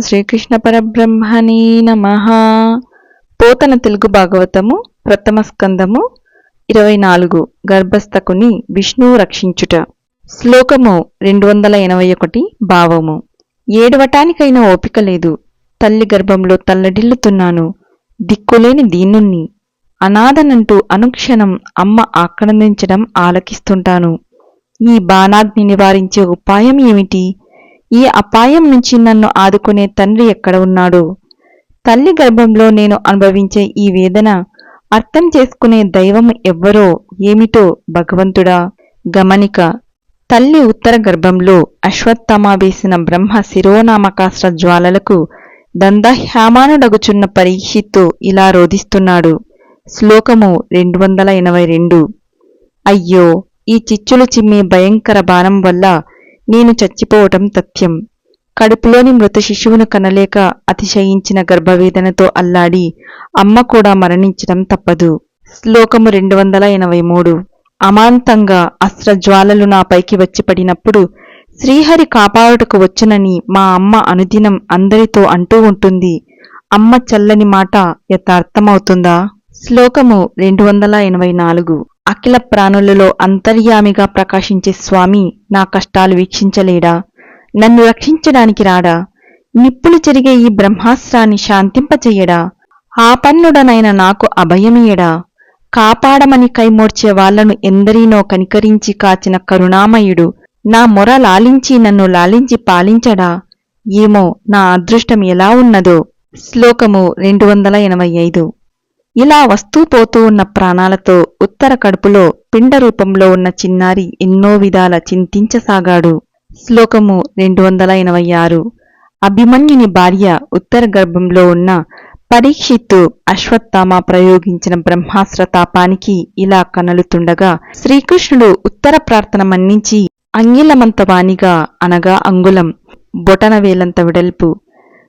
శ్రీకృష్ణ పరబ్రహ్మణీ నమ. పోతన తెలుగు భాగవతము ప్రథమ స్కందము ఇరవై నాలుగు. గర్భస్థకుని విష్ణువు రక్షించుట. శ్లోకము రెండు వందల ఎనభై ఒకటి భావము. ఏడవటానికైనా ఓపిక లేదు. తల్లి గర్భంలో తల్లడిల్లుతున్నాను. దిక్కులేని దీనుణ్ణి. అనాథనంటూ అనుక్షణం అమ్మ ఆక్రందించడం ఆలకిస్తుంటాను. ఈ బాణాగ్ని నివారించే ఉపాయం ఏమిటి? ఈ అపాయం నుంచి నన్ను ఆదుకునే తండ్రి ఎక్కడ ఉన్నాడు? తల్లి గర్భంలో నేను అనుభవించే ఈ వేదన అర్థం చేసుకునే దైవం ఎవ్వరో ఏమిటో భగవంతుడా? గమనిక తల్లి ఉత్తర గర్భంలో అశ్వత్థామ వేసిన బ్రహ్మ శిరోనామకాస్త్ర జ్వాలలకు దందహ్యామానుడగుచున్న పరీక్షిత్తు ఇలా రోధిస్తున్నాడు. శ్లోకము రెండు వందల ఎనభై రెండు. అయ్యో ఈ చిచ్చులు చిమ్మే భయంకర బాణం వల్ల నేను చచ్చిపోవటం తథ్యం. కడుపులోని మృత శిశువును కనలేక అతిశయించిన గర్భవేదనతో అల్లాడి అమ్మ కూడా మరణించడం తప్పదు. శ్లోకము రెండు వందల ఎనభై మూడు. అమాంతంగా అస్త్రజ్వాలలు నాపైకి వచ్చి పడినప్పుడు శ్రీహరి కాపాడుటకు వచ్చునని మా అమ్మ అనుదినం అందరితో అంటూ ఉంటుంది. అమ్మ చల్లని మాట యథార్థమవుతుందా? శ్లోకము రెండు వందల ఎనభై నాలుగు. అఖిల ప్రాణులలో అంతర్యామిగా ప్రకాశించే స్వామి నా కష్టాలు వీక్షించలేడా? నన్ను రక్షించడానికి రాడా? నిప్పులు చెరిగే ఈ బ్రహ్మాస్త్రాన్ని శాంతింపచెయ్యడా ఆపన్నుడనైన నాకు అభయమియడా? కాపాడమని కైమోర్చే వాళ్ళను ఎందరినో కనికరించి కాచిన కరుణామయుడు నా మొర లాలించి నన్ను లాలించి పాలించడా? ఏమో నా అదృష్టం ఎలా ఉన్నదో. శ్లోకము రెండు వందల ఎనభై ఐదు. ఇలా వస్తూ పోతూ ఉన్న ప్రాణాలతో ఉత్తర కడుపులో పిండ రూపంలో ఉన్న చిన్నారి ఎన్నో విధాల చింతించసాగాడు. శ్లోకము రెండు వందల ఎనభై ఆరు అభిమన్యుని భార్య ఉత్తర గర్భంలో ఉన్న పరీక్షిత్తు అశ్వత్థామ ప్రయోగించిన బ్రహ్మాస్త్ర తాపానికి ఇలా కనలుతుండగా శ్రీకృష్ణుడు ఉత్తర ప్రార్థన మన్నించి అంగిలమంత వాణిగా అనగా అంగుళం బొటనవేలంత వెడల్పు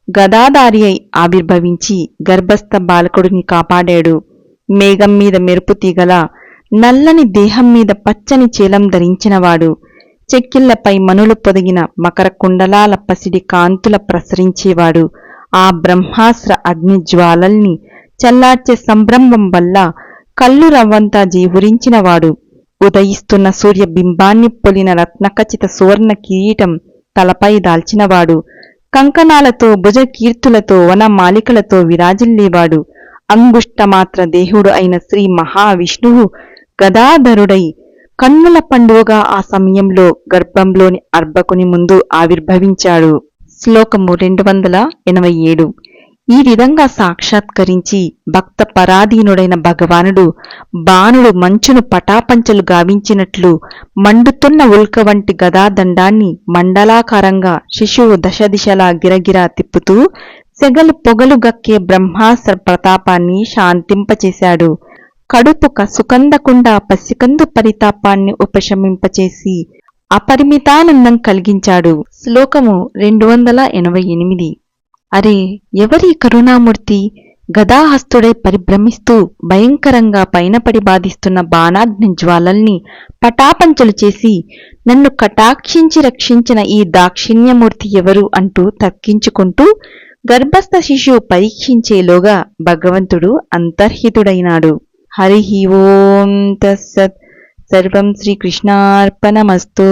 గదాదారి అయి ఆవిర్భవించి గర్భస్థ బాలకుడిని కాపాడాడు. మేఘం మీద మెరుపు తీగల నల్లని దేహం మీద పచ్చని చేలం ధరించినవాడు. చెక్కిళ్ళపై మనులు పొదిగిన మకర కుండలాల పసిడి కాంతుల ప్రసరించేవాడు. ఆ బ్రహ్మాస్త్ర అగ్ని జ్వాలల్ని చల్లార్చే సంభ్రమం వల్ల కళ్ళు రవ్వంతా జీవురించినవాడు. ఉదయిస్తున్న సూర్యబింబాన్ని పొలిన రత్నఖచిత సువర్ణ కిరీటం తలపై దాల్చినవాడు. కంకణాలతో భుజకీర్తులతో వనమాలికలతో విరాజిల్లేవాడు. అంగుష్టమాత్ర దేహుడు అయిన శ్రీ మహావిష్ణువు గదాధరుడై కన్నుల పండుగగా ఆ సమయంలో గర్భంలోని అర్భకుని ముందు ఆవిర్భవించాడు. శ్లోకము రెండు వందల ఎనభై ఏడు. ఈ విధంగా సాక్షాత్కరించి భక్త పరాధీనుడైన భగవానుడు బాణుడు మంచును పటాపంచలు గావించినట్లు మండుతున్న ఉల్క వంటి గదాదండాన్ని మండలాకారంగా శిశువు దశ దిశలా గిరగిరా తిప్పుతూ సెగలు పొగలు గక్కే బ్రహ్మాస్త్ర ప్రతాపాన్ని శాంతింపచేశాడు. కడుపు కసుకందకుండా పసికందు పరితాపాన్ని ఉపశమింపచేసి అపరిమితానందం కలిగించాడు. శ్లోకము రెండు వందల ఎనభై ఎనిమిది. అరే ఎవరి కరుణామూర్తి గదాహస్తుడై పరిభ్రమిస్తూ భయంకరంగా పైనపడి బాధిస్తున్న బాణాగ్ని జ్వాలల్ని పటాపంచలు చేసి నన్ను కటాక్షించి రక్షించిన ఈ దాక్షిణ్యమూర్తి ఎవరు అంటూ తక్కించుకుంటూ గర్భస్థ శిశువు పరీక్షించేలోగా భగవంతుడు అంతర్హితుడైనాడు. హరి ఓం తస్సత్. సర్వం శ్రీకృష్ణార్పణమస్తు.